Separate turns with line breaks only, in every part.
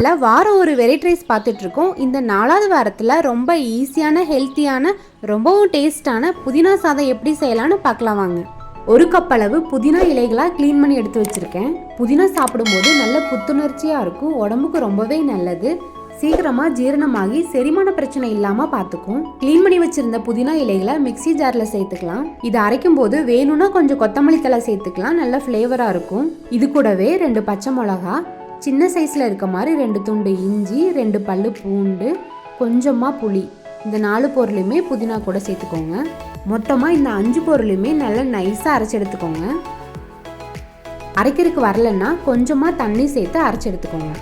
சேனலில் வாரம் ஒரு வெரைட்டி ரைஸ் பார்த்துட்ருக்கோம். இந்த நாலாவது வாரத்தில் ரொம்ப ஈஸியான ஹெல்த்தியான ரொம்பவும் டேஸ்டான புதினா சாதம் எப்படி செய்யலாம்னு பார்க்கலாம் வாங்க. ஒரு கப் அளவு புதினா இலைகளாக க்ளீன் பண்ணி எடுத்து வச்சுருக்கேன். புதினா சாப்பிடும்போது நல்ல புத்துணர்ச்சியாக இருக்கும். உடம்புக்கு ரொம்பவே நல்லது. சீக்கிரமாக ஜீரணமாகி செரிமான பிரச்சனை இல்லாமல் பார்த்துக்கும். க்ளீன் பண்ணி வச்சிருந்த புதினா இலைகளை மிக்ஸி ஜாரில் சேர்த்துக்கலாம். இது அரைக்கும் போது வேணும்னா கொஞ்சம் கொத்தமல்லி தலை சேர்த்துக்கலாம். நல்ல ஃப்ளேவராக இருக்கும். இது கூடவே ரெண்டு பச்சை மிளகா சின்ன சைஸில் இருக்க மாதிரி ரெண்டு துண்டு இஞ்சி ரெண்டு பல்லு பூண்டு கொஞ்சமாக புளி. இந்த நாலு பொருளையுமே புதினா கூட சேர்த்துக்கோங்க. மொத்தமாக இந்த அஞ்சு பொருளையுமே நல்லா நைஸாக அரைச்சி எடுத்துக்கோங்க. அரைக்கிறதுக்கு வரலன்னா கொஞ்சமாக தண்ணி சேர்த்து அரைச்சி எடுத்துக்கோங்க.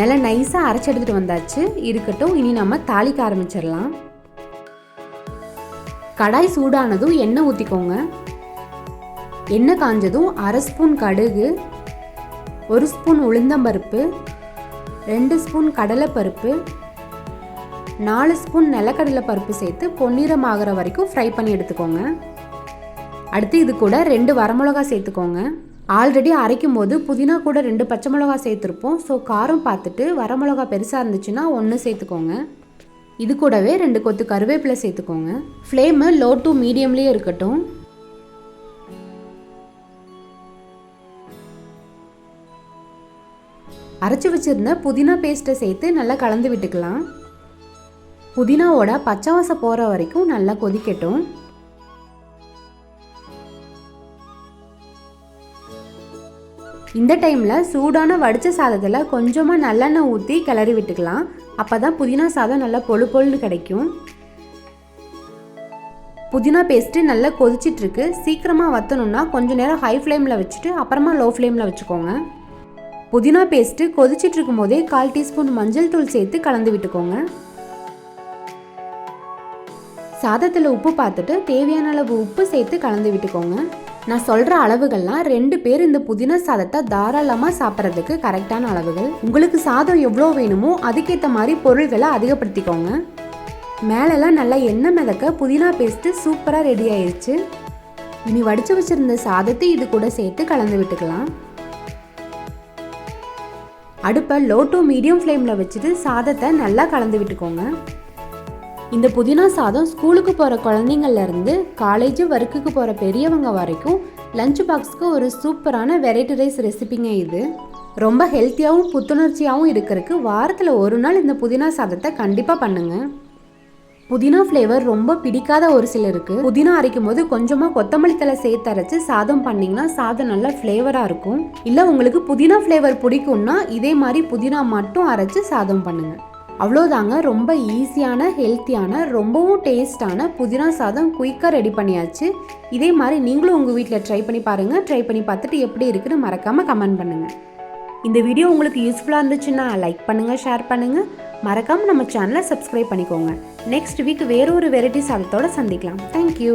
நல்லா நைஸாக அரைச்சி எடுத்துகிட்டு வந்தாச்சு. இருக்கட்டும் இனி நம்ம தாளிக்க ஆரம்பிச்சிடலாம். கடாய் சூடானதும் எண்ணெய் ஊற்றிக்கோங்க எண்ணெய் காஞ்சதும் அரை ஸ்பூன் கடுகு ஒரு ஸ்பூன் உளுந்தம்பருப்பு ரெண்டு ஸ்பூன் கடலைப்பருப்பு நாலு ஸ்பூன் நிலக்கடலை பருப்பு சேர்த்து பொன்னிறம் ஆகிற வரைக்கும் ஃப்ரை பண்ணி எடுத்துக்கோங்க. அடுத்து இது கூட ரெண்டு வரமிளகா சேர்த்துக்கோங்க. ஆல்ரெடி அரைக்கும் போது புதினா கூட ரெண்டு பச்சை மிளகா சேர்த்துருப்போம். ஸோ காரம் பார்த்துட்டு வரமிளகா பெருசாக இருந்துச்சுன்னா ஒன்று சேர்த்துக்கோங்க. இது கூடவே ரெண்டு கொத்து கருவேப்பிலை சேர்த்துக்கோங்க. ஃப்ளேமு லோ டு மீடியம்லேயே இருக்கட்டும். அரைச்சி வச்சிருந்த புதினா பேஸ்ட்டை சேர்த்து நல்லா கலந்து விட்டுக்கலாம். புதினாவோட பச்சை வாசம் போகிற வரைக்கும் நல்லா கொதிக்கட்டும். இந்த டைமில் சூடான வடித்த சாதத்தில் கொஞ்சமாக நல்லெண்ணெய் ஊற்றி கிளறி விட்டுக்கலாம். அப்போ தான் புதினா சாதம் நல்லா பொழு பொழுன்னு கிடைக்கும். புதினா பேஸ்ட்டு நல்லா கொதிச்சிட்ருக்கு சீக்கிரமாக வற்றணுன்னா கொஞ்சம் நேரம் ஹை ஃப்ளேமில் வச்சுட்டு அப்புறமா லோ ஃப்ளேமில் வச்சுக்கோங்க. புதினா பேஸ்ட்டு கொதிச்சிட்டு இருக்கும் போதே கால் டீஸ்பூன் மஞ்சள் தூள் சேர்த்து கலந்து விட்டுக்கோங்க. சாதத்தில் உப்பு பார்த்துட்டு தேவையான அளவு உப்பு சேர்த்து கலந்து விட்டுக்கோங்க. நான் சொல்கிற அளவுகள்லாம் ரெண்டு பேர் இந்த புதினா சாதத்தை தாராளமாக சாப்பிட்றதுக்கு கரெக்டான அளவுகள். உங்களுக்கு சாதம் எவ்வளோ வேணுமோ அதுக்கேற்ற மாதிரி பொருள்களை அதிகப்படுத்திக்கோங்க. மேலெல்லாம் நல்லா எண்ணெய் மிதக்க புதினா பேஸ்ட்டு சூப்பராக ரெடி ஆயிடுச்சு இனி வடித்து வச்சுருந்த சாதத்தை இது கூட சேர்த்து கலந்து விட்டுக்கலாம். அடுப்பை லோ டு மீடியம் ஃப்ளேமில் வச்சுட்டு சாதத்தை நல்லா கலந்து விட்டுக்கோங்க. இந்த புதினா சாதம் ஸ்கூலுக்கு போகிற குழந்தைங்கள்லேருந்து காலேஜ் ஒர்க்குக்கு போகிற பெரியவங்க வரைக்கும் லஞ்ச் பாக்ஸ்க்கு ஒரு சூப்பரான வெரைட்டி ரைஸ் ரெசிபிங்க இது. ரொம்ப ஹெல்த்தியாகவும் புத்துணர்ச்சியாகவும் இருக்கிறதுக்கு வாரத்தில் ஒரு நாள் இந்த புதினா சாதத்தை கண்டிப்பாக பண்ணுங்கள் புதினா ஃப்ளேவர் ரொம்ப பிடிக்காத ஒரு சிலருக்கு புதினா அரைக்கும் போது கொஞ்சமாக கொத்தமல்லி தலை சேர்த்து அரைச்சு சாதம் பண்ணிங்கன்னா சாதம் நல்லா ஃப்ளேவராக இருக்கும். இல்லை உங்களுக்கு புதினா ஃப்ளேவர் பிடிக்கும்னா இதே மாதிரி புதினா மட்டும் அரைச்சு சாதம் பண்ணுங்கள் அவ்வளோதாங்க ரொம்ப ஈஸியான ஹெல்த்தியான ரொம்பவும் டேஸ்டான புதினா சாதம் குயிக்காக ரெடி பண்ணியாச்சு. இதே மாதிரி நீங்களும் உங்கள் வீட்டில் ட்ரை பண்ணி பாருங்கள் ட்ரை பண்ணி பார்த்துட்டு எப்படி இருக்குன்னு மறக்காமல் கமெண்ட் பண்ணுங்கள் இந்த வீடியோ உங்களுக்கு யூஸ்ஃபுல்லாக இருந்துச்சுன்னா லைக் பண்ணுங்கள் ஷேர் பண்ணுங்கள் மறக்காமல் நம்ம சேனலை சப்ஸ்கிரைப் பண்ணிக்கோங்க. நெக்ஸ்ட் வீக் வேறொரு வெரைட்டி சாதத்தோடு சந்திக்கலாம். Thank you